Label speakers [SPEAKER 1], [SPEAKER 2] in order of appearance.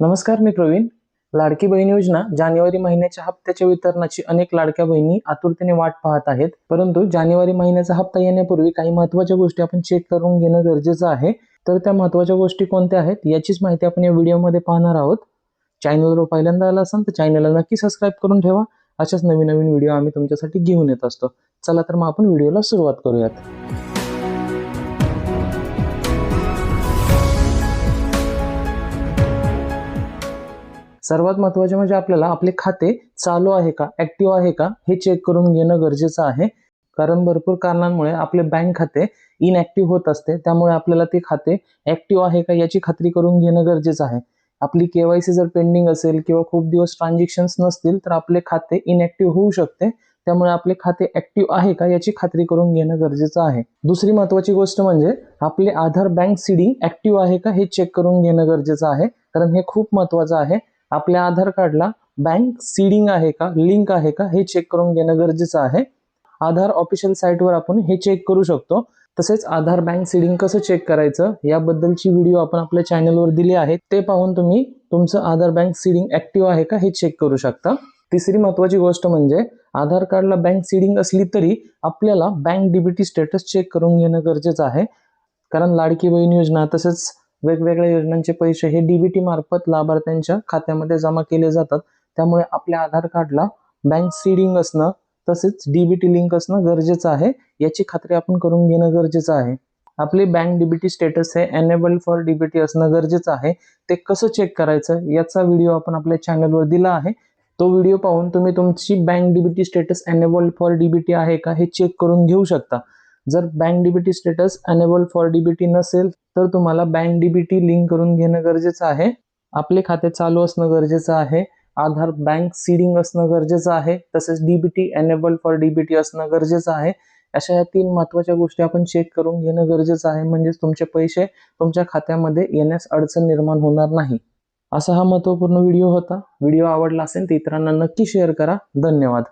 [SPEAKER 1] नमस्कार मी प्रवीण. लाडकी बहीण योजना जानेवारी महिन्याच्या हप्त्याच्या वितरणाची अनेक लाडक्या बहिणी आतुरतेने वाट पाहत आहेत. परंतु जानेवारी महिन्याचा हप्ता येण्यापूर्वी काही महत्त्वाच्या गोष्टी आपण चेक करून घेणं गरजेचं आहे. तर त्या महत्त्वाच्या गोष्टी कोणत्या आहेत याचीच माहिती आपण या व्हिडिओमध्ये पाहणार आहोत. चॅनलवर पहिल्यांदा आला असाल तर चॅनलला नक्की सबस्क्राईब करून ठेवा. अशाच नवीन नवीन व्हिडिओ आम्ही तुमच्यासाठी घेऊन येत असतो. चला तर मग आपण व्हिडिओला सुरुवात करूयात. सर्वात महत्त्वाचे म्हणजे आपल्याला आपले खाते चालू आहे का ऍक्टिव्ह आहे का हे चेक करून घेणं गरजेचं आहे. कारण भरपूर कारणांमुळे आपले बँक खाते इनऍक्टिव्ह होत असते. त्यामुळे आपल्याला ते खाते ऍक्टिव्ह आहे का याची खात्री करून घेणं गरजेचं आहे. आपली केवायसी जर पेंडिंग असेल किंवा खूप दिवस ट्रान्झॅक्शन्स नसतील तर आपले खाते इनऍक्टिव्ह होऊ शकते. त्यामुळे आपले खाते ऍक्टिव्ह आहे का याची खात्री करून घेणं गरजेचं आहे. दुसरी महत्वाची गोष्ट म्हणजे आपले आधार बँक सीडी ऍक्टिव्ह आहे का हे चेक करून घेणं गरजेचं आहे. कारण हे खूप महत्वाचं आहे. आपल्या आधार कार्डला बँक सीडिंग आहे का लिंक आहे का हे चेक करून घेणं गरजेचं आहे. आधार ऑफिशियल साईटवर आपण हे चेक करू शकतो. तसेच आधार बँक सीडिंग कसं चेक करायचं याबद्दलची व्हिडिओ आपण आपल्या चॅनलवर दिली आहे ते पाहून तुम्ही तुमचं आधार बँक सीडिंग ऍक्टिव्ह आहे का हे चेक करू शकता. तिसरी महत्वाची गोष्ट म्हणजे आधार कार्डला बँक सीडिंग असली तरी आपल्याला बँक डीबीटी स्टेटस चेक करून घेणं गरजेचं आहे. कारण लाडकी बहीण योजना तसेच वेगवेगळ्या योजनांचे पैसे हे डीबीटी मार्फत लाभार्थ्यांच्या खात्यामध्ये जमा केले जातात. त्यामुळे आपल्या आधार कार्डला बँक सीडिंग असणं तसेच डीबीटी लिंक असणं गरजेचं आहे. याची खात्री आपण करून घेणं गरजेचं आहे. आपले बँक डीबीटी स्टेटस हे एनेबल फॉर डीबीटी असणं गरजेचं आहे. ते कसं चेक करायचं याचा व्हिडिओ आपण आपल्या चॅनलवर दिला आहे. तो व्हिडिओ पाहून तुम्ही तुमची bank DBT status enable for DBT आहे का हे चेक करून घेऊ शकता. जर bank DBT status enable for DBT नसेल तर तुम्हाला बँक डीबीटी लिंक करून घेणं गरजेचं आहे. आपले खाते चालू असणं गरजेचं आहे. आधार बँक सीडिंग असणं गरजेचं आहे. तसेच डीबीटी एनेबल फॉर डीबीटी असणं गरजेचं आहे. अशा या तीन महत्त्वाच्या गोष्टी आपण चेक करून घेणं गरजेचं आहे. म्हणजेच तुमचे पैसे तुमच्या खात्यामध्ये येण्यास अडचण निर्माण होणार नाही. असा हा महत्त्वपूर्ण व्हिडिओ होता. व्हिडिओ आवडला असेल तर इतरांना नक्की शेअर करा. धन्यवाद.